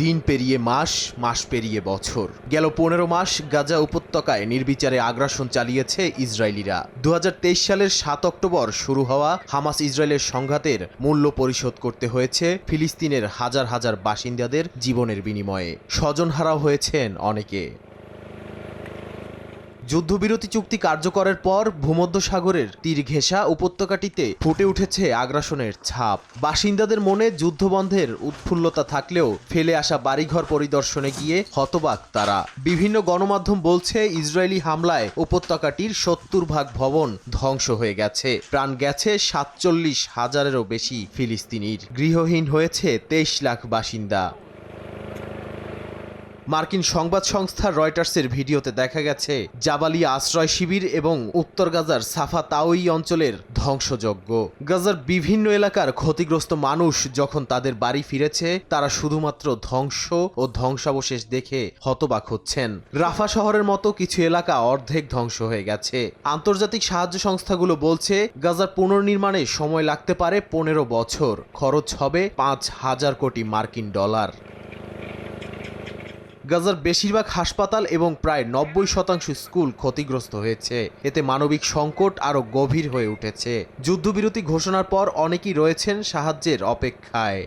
দিন পেরিয়ে মাস মাস পেরিয়ে বছর। গেল পনেরো মাস গাজা উপত্যকায় নির্বিচারে আগ্রাসন চালিয়েছে ইসরায়েলিরা। দু হাজার তেইশ সালের সাত অক্টোবর শুরু হওয়া হামাস ইসরায়েলের সংঘাতের মূল্য পরিশোধ করতে হয়েছে ফিলিস্তিনের হাজার হাজার বাসিন্দাদের জীবনের বিনিময়ে। স্বজনহারাও হয়েছেন অনেকে। যুদ্ধবিরতি চুক্তি কার্যকরের পর ভূমধ্যসাগরের তীর ঘেঁষা উপত্যকাটিতে ফুটে উঠেছে আগ্রাসনের ছাপ। বাসিন্দাদের মনে যুদ্ধবন্ধের উৎফুল্লতা থাকলেও ফেলে আসা বাড়িঘর পরিদর্শনে গিয়ে হতবাক তারা। বিভিন্ন গণমাধ্যম বলছে, ইসরায়েলি হামলায় উপত্যকাটির সত্তর ভাগ ভবন ধ্বংস হয়ে গেছে। প্রাণ গেছে সাতচল্লিশ হাজারেরও বেশি ফিলিস্তিনির। গৃহহীন হয়েছে তেইশ লাখ বাসিন্দা। মার্কিন সংবাদ সংস্থা রয়টার্সের ভিডিওতে দেখা গেছে জাবালিয়া আশ্রয় শিবির এবং উত্তর গাজার সাফা তাওই অঞ্চলের ধ্বংসযজ্ঞ। গাজার বিভিন্ন এলাকার ক্ষতিগ্রস্ত মানুষ যখন তাদের বাড়ি ফিরেছে, তারা শুধুমাত্র ধ্বংস ও ধ্বংসাবশেষ দেখে হতবাক হচ্ছেন। রাফা শহরের মতো কিছু এলাকা অর্ধেক ধ্বংস হয়ে গেছে। আন্তর্জাতিক সাহায্য সংস্থাগুলো বলছে, গাজার পুনর্নির্মাণে সময় লাগতে পারে পনেরো বছর, খরচ হবে পাঁচ হাজার কোটি মার্কিন ডলার। গাজার বেশিরভাগ হাসপাতাল এবং প্রায় নব্বই শতাংশ স্কুল ক্ষতিগ্রস্ত হয়েছে। এতে মানবিক সংকট আরও গভীর হয়ে উঠেছে। যুদ্ধবিরতি ঘোষণার পর অনেকেই রয়েছেন সাহায্যের অপেক্ষায়।